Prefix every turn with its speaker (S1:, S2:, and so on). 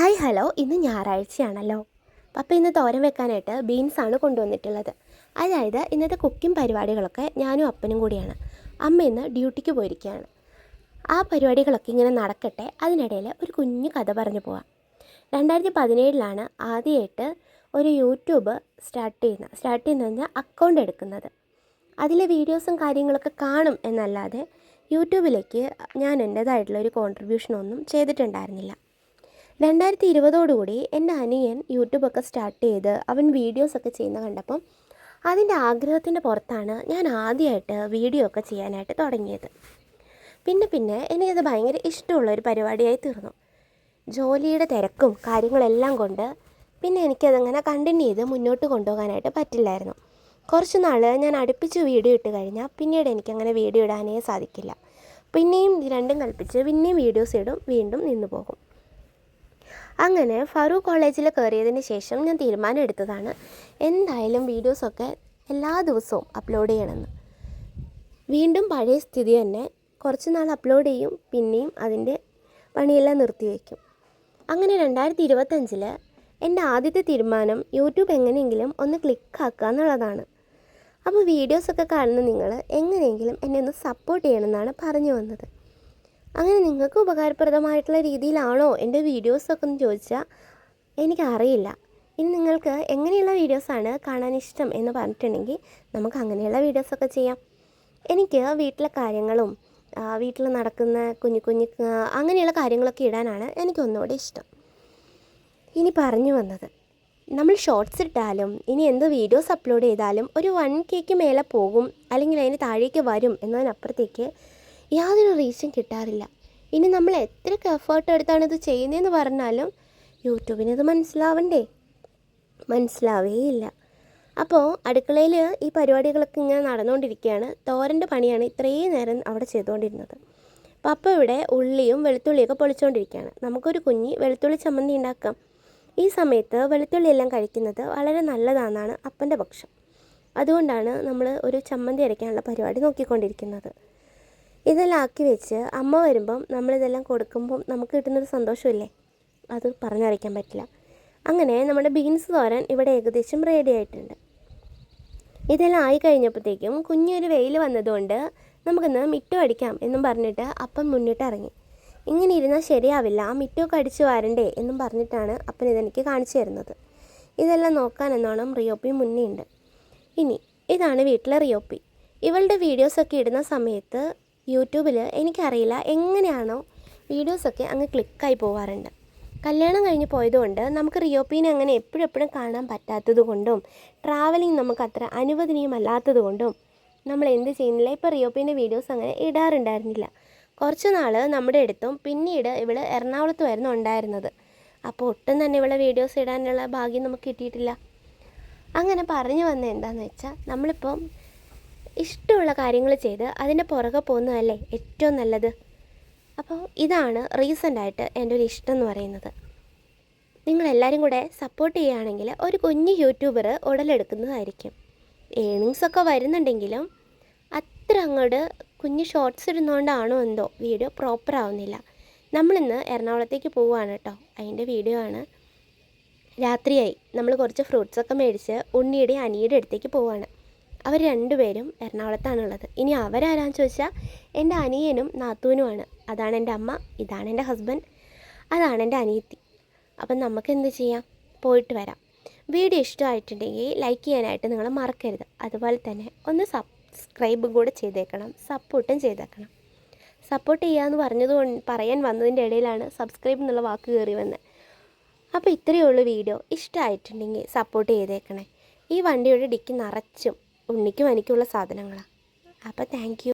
S1: Hi hello. ഇന്ന് ഞായറാഴ്ചയാണല്ലോ. അപ്പോൾ ഇന്ന് തോരൻ വെക്കാനായിട്ട് ബീൻസാണ് കൊണ്ടുവന്നിട്ടുള്ളത്. അതായത് ഇന്നത്തെ കുക്കിംഗ് പരിപാടികളൊക്കെ ഞാനും അപ്പനും കൂടിയാണ്. അമ്മ ഇന്ന് ഡ്യൂട്ടിക്ക് പോയിരിക്കുകയാണ്. ആ പരിപാടികളൊക്കെ ഇങ്ങനെ നടക്കട്ടെ അതിനിടയിൽ ഒരു കുഞ്ഞു കഥ പറഞ്ഞു പോവാം. രണ്ടായിരത്തി പതിനേഴിലാണ് ആദ്യമായിട്ട് ഒരു യൂട്യൂബ് സ്റ്റാർട്ട് ചെയ്യുന്നത് സ്റ്റാർട്ട് ചെയ്യുന്നത് പറഞ്ഞാൽ അക്കൗണ്ട് എടുക്കുന്നത്. അതിലെ വീഡിയോസും കാര്യങ്ങളൊക്കെ കാണും എന്നല്ലാതെ യൂട്യൂബിലേക്ക് ഞാൻ എന്റേതായിട്ടുള്ള ഒരു കോൺട്രിബ്യൂഷനൊന്നും ചെയ്തിട്ടുണ്ടായിരുന്നില്ല. രണ്ടായിരത്തി ഇരുപതോടുകൂടി എന്റെ അനിയൻ യൂട്യൂബൊക്കെ സ്റ്റാർട്ട് ചെയ്ത് അവൻ വീഡിയോസൊക്കെ ചെയ്യുന്ന കണ്ടപ്പം അതിന്റെ ആഗ്രഹത്തിന്റെ പുറത്താണ് ഞാൻ ആദ്യമായിട്ട് വീഡിയോ ഒക്കെ ചെയ്യാനായിട്ട് തുടങ്ങിയത്. പിന്നെ പിന്നെ എനിക്കത് ഭയങ്കര ഇഷ്ടമുള്ള ഒരു പരിപാടിയായി തീർന്നു. ജോലിയുടെ തിരക്കും കാര്യങ്ങളെല്ലാം കൊണ്ട് പിന്നെ എനിക്കതങ്ങനെ കണ്ടിന്യൂ ചെയ്ത് മുന്നോട്ട് കൊണ്ടുപോകാനായിട്ട് പറ്റില്ലായിരുന്നു. കുറച്ച് നാൾ ഞാൻ അടുപ്പിച്ച് വീഡിയോ ഇട്ട് കഴിഞ്ഞാൽ പിന്നീട് എനിക്കങ്ങനെ വീഡിയോ ഇടാനേ സാധിക്കില്ല. പിന്നെയും രണ്ടും കൽപ്പിച്ച് പിന്നെയും വീഡിയോസ് ഇടും വീണ്ടും നിന്നു പോകും. അങ്ങനെ ഫറൂഖ് കോളേജിൽ കയറിയതിന് ശേഷം ഞാൻ തീരുമാനം എടുത്തതാണ്. എന്തായാലും വീഡിയോസൊക്കെ എല്ലാ ദിവസവും അപ്ലോഡ് ചെയ്യണമെന്ന്. വീണ്ടും പഴയ സ്ഥിതി തന്നെ. കുറച്ച് നാൾ അപ്ലോഡ് ചെയ്യും പിന്നെയും അതിന്റെ പണിയെല്ലാം നിർത്തിവെക്കും അങ്ങനെ രണ്ടായിരത്തി ഇരുപത്തഞ്ചിൽ എന്റെ ആദ്യത്തെ തീരുമാനം യൂട്യൂബ് എങ്ങനെയെങ്കിലും ഒന്ന് ക്ലിക്കാക്കുക എന്നുള്ളതാണ്. അപ്പോൾ വീഡിയോസൊക്കെ കാണുന്ന നിങ്ങൾ എങ്ങനെയെങ്കിലും എന്നെ ഒന്ന് സപ്പോർട്ട് ചെയ്യണമെന്നാണ് പറഞ്ഞു വന്നത്. അങ്ങനെ നിങ്ങൾക്ക് ഉപകാരപ്രദമായിട്ടുള്ള രീതിയിലാണോ എന്റെ വീഡിയോസൊക്കെ എന്ന് ചോദിച്ചാൽ എനിക്കറിയില്ല. ഇനി നിങ്ങൾക്ക് എങ്ങനെയുള്ള വീഡിയോസാണ് കാണാൻ ഇഷ്ടം എന്ന് പറഞ്ഞിട്ടുണ്ടെങ്കിൽ നമുക്ക് അങ്ങനെയുള്ള വീഡിയോസൊക്കെ ചെയ്യാം. എനിക്ക് വീട്ടിലെ കാര്യങ്ങളും വീട്ടിൽ നടക്കുന്ന കുഞ്ഞു കുഞ്ഞു അങ്ങനെയുള്ള കാര്യങ്ങളൊക്കെ ഇടാനാണ് എനിക്ക് ഒന്നുകൂടി ഇഷ്ടം. ഇനി പറഞ്ഞു വന്നത് നമ്മൾ ഷോർട്സ് ഇട്ടാലും ഇനി എന്ത് വീഡിയോസ് അപ്ലോഡ് ചെയ്താലും ഒരു വൺ കെക്ക് മേലെ പോകും അല്ലെങ്കിൽ അതിന് താഴേക്ക് വരും എന്നതിനപ്പുറത്തേക്ക് യാതൊരു റീച്ചും കിട്ടാറില്ല. ഇനി നമ്മൾ എത്ര എഫേർട്ട് എടുത്താണ് ഇത് ചെയ്യുന്നതെന്ന് പറഞ്ഞാലും യൂട്യൂബിന് ഇത് മനസ്സിലാവണ്ടേ? മനസ്സിലാവേയില്ല. അപ്പോൾ അടുക്കളയിൽ ഈ പരിപാടികളൊക്കെ ഇങ്ങനെ നടന്നുകൊണ്ടിരിക്കുകയാണ്. തോരന്റെ പണിയാണ് ഇത്രയും നേരം അവിടെ ചെയ്തുകൊണ്ടിരുന്നത്. അപ്പോൾ അപ്പോൾ ഇവിടെ ഉള്ളിയും വെളുത്തുള്ളിയൊക്കെ പൊളിച്ചുകൊണ്ടിരിക്കുകയാണ്. നമുക്കൊരു കുഞ്ഞി വെളുത്തുള്ളി ചമ്മന്തി ഉണ്ടാക്കാം. ഈ സമയത്ത് വെളുത്തുള്ളി എല്ലാം കഴിക്കുന്നത് വളരെ നല്ലതാണെന്നാണ് അപ്പന്റെ പക്ഷം. അതുകൊണ്ടാണ് നമ്മൾ ഒരു ചമ്മന്തി അരയ്ക്കാനുള്ള പരിപാടി നോക്കിക്കൊണ്ടിരിക്കുന്നത്. ഇതെല്ലാം ആക്കി വെച്ച് അമ്മ വരുമ്പം നമ്മളിതെല്ലാം കൊടുക്കുമ്പം നമുക്ക് കിട്ടുന്നൊരു സന്തോഷമില്ലേ? അത് പറഞ്ഞറിയിക്കാൻ പറ്റില്ല. അങ്ങനെ നമ്മുടെ ബീൻസ് തോരൻ ഇവിടെ ഏകദേശം റെഡി ആയിട്ടുണ്ട്. ഇതെല്ലാം ആയി കഴിഞ്ഞപ്പോഴത്തേക്കും കുഞ്ഞൊരു വെയിൽ വന്നതുകൊണ്ട് നമുക്കിന്ന് മിറ്റം അടിക്കാം എന്നും പറഞ്ഞിട്ട് അപ്പൻ മുന്നിട്ട് ഇറങ്ങി. ഇങ്ങനെ ഇരുന്നാൽ ശരിയാവില്ല ആ മിറ്റമൊക്കെ അടിച്ച് വരണ്ടേ എന്നും പറഞ്ഞിട്ടാണ് അപ്പൻ ഇതെനിക്ക് കാണിച്ചു തരുന്നത്. ഇതെല്ലാം നോക്കാൻ എന്നോണം റിയോപ്പി മുന്നേ ഉണ്ട് ഇനി ഇതാണ് വീട്ടിലെ റിയോപ്പി. ഇവളുടെ വീഡിയോസൊക്കെ ഇടുന്ന സമയത്ത് യൂട്യൂബിൽ എനിക്കറിയില്ല എങ്ങനെയാണോ വീഡിയോസൊക്കെ അങ്ങ് ക്ലിക്കായി പോവാറുണ്ട്. കല്യാണം കഴിഞ്ഞ് പോയതുകൊണ്ട് നമുക്ക് റിയോപ്പീനെ അങ്ങനെ എപ്പോഴെപ്പോഴും കാണാൻ പറ്റാത്തത് കൊണ്ടും ട്രാവലിംഗ് നമുക്ക് അത്ര അനുവദനീയമല്ലാത്തത് കൊണ്ടും നമ്മൾ എന്ത് ചെയ്യുന്നില്ല. ഇപ്പോൾ റിയോപ്പീന്റെ വീഡിയോസ് അങ്ങനെ ഇടാറുണ്ടായിരുന്നില്ല. കുറച്ച് നാൾ നമ്മുടെ അടുത്തും പിന്നീട് ഇവിടെ എറണാകുളത്തുമായിരുന്നു ഉണ്ടായിരുന്നത്. അപ്പോൾ ഒട്ടും തന്നെ ഇവളെ വീഡിയോസ് ഇടാനുള്ള ഭാഗ്യം നമുക്ക് കിട്ടിയിട്ടില്ല. അങ്ങനെ പറഞ്ഞു വന്നത് എന്താണെന്ന് വെച്ചാൽ നമ്മളിപ്പം ഇഷ്ടമുള്ള കാര്യങ്ങൾ ചെയ്ത് അതിന്റെ പുറകെ പോകുന്നതല്ലേ ഏറ്റവും നല്ലത്? അപ്പോൾ ഇതാണ് റീസെന്റായിട്ട് എന്റെ ഒരു ഇഷ്ടം എന്ന് പറയുന്നത്. നിങ്ങളെല്ലാവരും കൂടെ സപ്പോർട്ട് ചെയ്യുകയാണെങ്കിൽ ഒരു കുഞ്ഞ് യൂട്യൂബർ ഉടലെടുക്കുന്നതായിരിക്കും. ഏണിങ്സ് ഒക്കെ വരുന്നുണ്ടെങ്കിലും അത്ര അങ്ങോട്ട് കുഞ്ഞ് ഷോർട്സ് ഇടുന്നതുകൊണ്ടാണോ എന്തോ വീഡിയോ പ്രോപ്പർ ആവുന്നില്ല. നമ്മളിന്ന് എറണാകുളത്തേക്ക് പോവുകയാണ് കേട്ടോ. അതിന്റെ വീഡിയോ ആണ്. രാത്രിയായി. നമ്മൾ കുറച്ച് ഫ്രൂട്ട്സൊക്കെ മേടിച്ച് ഉണ്ണിയുടെ അനിയുടെ അടുത്തേക്ക് പോവാണ് അവർ രണ്ടുപേരും എറണാകുളത്താണുള്ളത്. ഇനി അവരാരാന്ന് ചോദിച്ചാൽ എന്റെ അനിയനും നാത്തൂനുമാണ്. അതാണ് എന്റെ അമ്മ ഇതാണ് എന്റെ ഹസ്ബൻഡ് അതാണ് എന്റെ അനിയത്തി. അപ്പം നമുക്ക് എന്ത് ചെയ്യാം? പോയിട്ട് വരാം. വീഡിയോ ഇഷ്ടമായിട്ടുണ്ടെങ്കിൽ ലൈക്ക് ചെയ്യാനായിട്ട് നിങ്ങൾ മറക്കരുത്. അതുപോലെ തന്നെ ഒന്ന് സബ്സ്ക്രൈബും കൂടെ ചെയ്തേക്കണം. സപ്പോർട്ടും ചെയ്തേക്കണം. സപ്പോർട്ട് ചെയ്യാമെന്ന് പറഞ്ഞത് പറയാൻ വന്നതിന്റെ ഇടയിലാണ് സബ്സ്ക്രൈബ് എന്നുള്ള വാക്ക് കയറി വന്നത് അപ്പോൾ ഇത്രയേ ഉള്ളൂ വീഡിയോ. ഇഷ്ടമായിട്ടുണ്ടെങ്കിൽ സപ്പോർട്ട് ചെയ്തേക്കണേ. ഈ വണ്ടിയുടെ ഡിക്കി നിറച്ചും ഉണ്ണിക്കും എനിക്കുള്ള സാധനങ്ങളാണ് അപ്പോൾ താങ്ക്